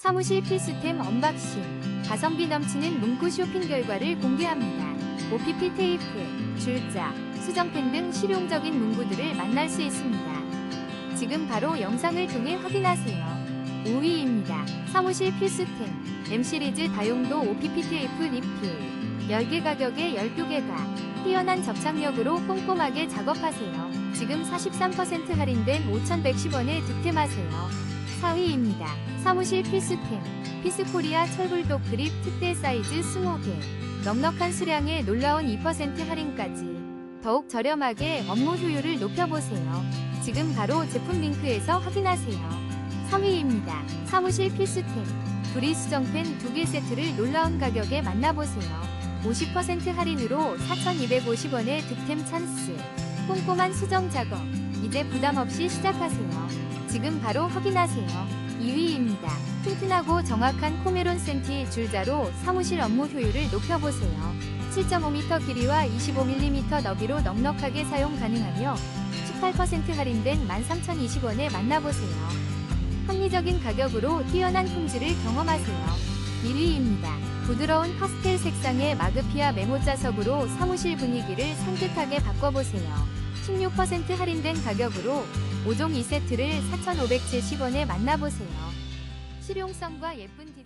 사무실 필수템 언박싱. 가성비 넘치는 문구 쇼핑 결과를 공개합니다. OPP 테이프, 줄자, 수정펜 등 실용적인 문구들을 만날 수 있습니다. 지금 바로 영상을 통해 확인하세요. 5위입니다. 사무실 필수템. M시리즈 다용도 OPP 테이프 리필. 10개 가격에 12개가. 뛰어난 접착력으로 꼼꼼하게 작업하세요. 지금 43% 할인된 5,110원에 득템하세요. 4위입니다. 사무실 필수템. 피스코리아 철불독 그립 특대 사이즈 20개. 넉넉한 수량에 놀라운 2% 할인까지. 더욱 저렴하게 업무 효율을 높여보세요. 지금 바로 제품 링크에서 확인하세요. 3위입니다. 사무실 필수템. 두리 수정펜 2개 세트를 놀라운 가격에 만나보세요. 50% 할인으로 4,250원의 득템 찬스. 꼼꼼한 수정 작업. 이제 부담 없이 시작하세요. 지금 바로 확인하세요. 2위입니다. 튼튼하고 정확한 코메론 센티 줄자로 사무실 업무 효율을 높여보세요. 7.5m 길이와 25mm 너비로 넉넉하게 사용 가능하며 18% 할인된 13,020원에 만나보세요. 합리적인 가격으로 뛰어난 품질을 경험하세요. 1위입니다. 부드러운 파스텔 색상의 마그피아 메모 자석으로 사무실 분위기를 산뜻하게 바꿔보세요. 16% 할인된 가격으로 5종 2세트를 4,570원에 만나보세요. 실용성과 예쁜 디